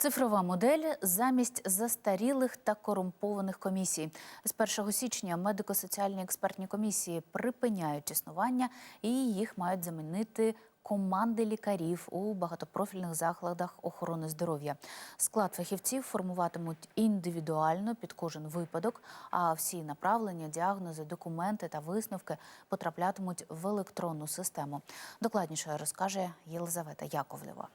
Цифрова модель замість застарілих та корумпованих комісій. З 1 січня медико-соціальні експертні комісії припиняють існування і їх мають замінити команди лікарів у багатопрофільних закладах охорони здоров'я. Склад фахівців формуватимуть індивідуально під кожен випадок, а всі направлення, діагнози, документи та висновки потраплятимуть в електронну систему. Докладніше розкаже Єлизавета Яковлева.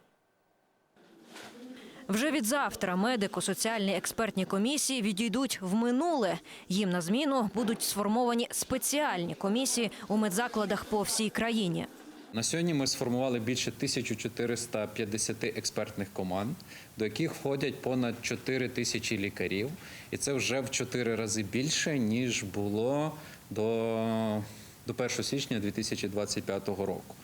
Вже від завтра медико-соціальні експертні комісії відійдуть в минуле. Їм на зміну будуть сформовані спеціальні комісії у медзакладах по всій країні. На сьогодні ми сформували більше 1450 експертних команд, до яких входять понад 4 тисячі лікарів, і це вже в 4 рази більше ніж було до, до 1 січня 2025 року.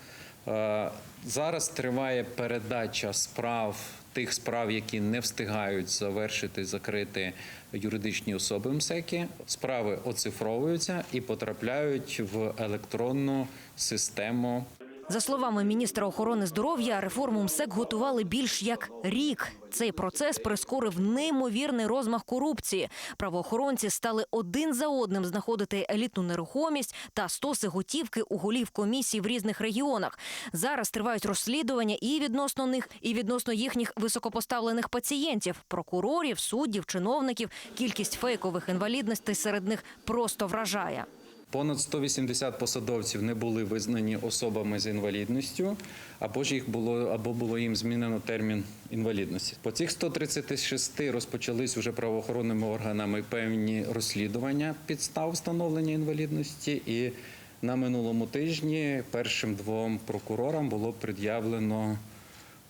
Е, Зараз триває передача справ тих справ, які не встигають завершити, закрити юридичні особи МСЕКи. Справи оцифровуються і потрапляють в електронну систему За словами міністра охорони здоров'я, реформу МСЕК готували більш як рік. Цей процес прискорив неймовірний розмах корупції. Правоохоронці стали один за одним знаходити елітну нерухомість та стоси готівки у голів комісій в різних регіонах. Зараз тривають розслідування і відносно них, і відносно їхніх високопоставлених пацієнтів, прокурорів, суддів, чиновників. Кількість фейкових інвалідностей серед них просто вражає. Понад 180 посадовців не були визнані особами з інвалідністю, або ж їх було або було їм змінено термін інвалідності. По цих 136 розпочались уже правоохоронними органами певні розслідування підстав встановлення інвалідності. І на минулому тижні першим двом прокурорам було пред'явлено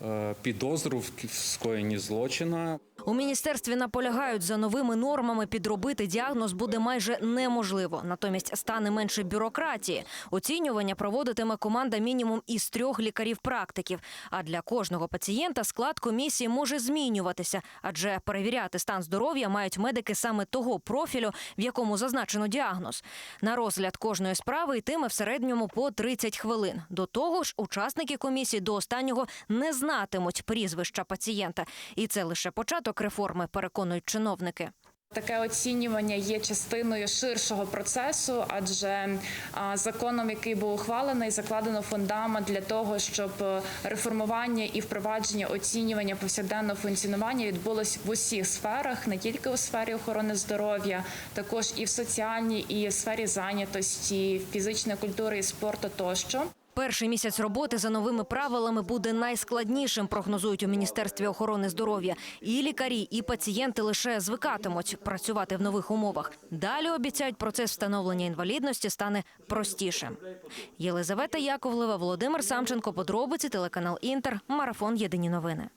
е, підозру в скоєнні злочина. У міністерстві наполягають за новими нормами підробити діагноз буде майже неможливо. Натомість стане менше бюрократії. Оцінювання проводитиме команда мінімум із трьох лікарів-практиків. А для кожного пацієнта склад комісії може змінюватися, адже перевіряти стан здоров'я мають медики саме того профілю, в якому зазначено діагноз. На розгляд кожної справи йтиме в середньому по 30 хвилин. До того ж, учасники комісії до останнього не знатимуть прізвища пацієнта, і це лише початок реформи, переконують чиновники. Таке оцінювання є частиною ширшого процесу, адже законом, який був ухвалений, закладено фундамент для того, щоб реформування і впровадження оцінювання повсякденного функціонування відбулось в усіх сферах, не тільки у сфері охорони здоров'я, також і в соціальній, і в сфері зайнятості, фізичної культури і спорту тощо. Перший місяць роботи за новими правилами буде найскладнішим, прогнозують у міністерстві охорони здоров'я. І лікарі, і пацієнти лише звикатимуть працювати в нових умовах. Далі обіцяють, процес встановлення інвалідності стане простішим. Єлизавета Яковлева, Володимир Самченко, подробиці, телеканал Інтер, марафон Єдині новини.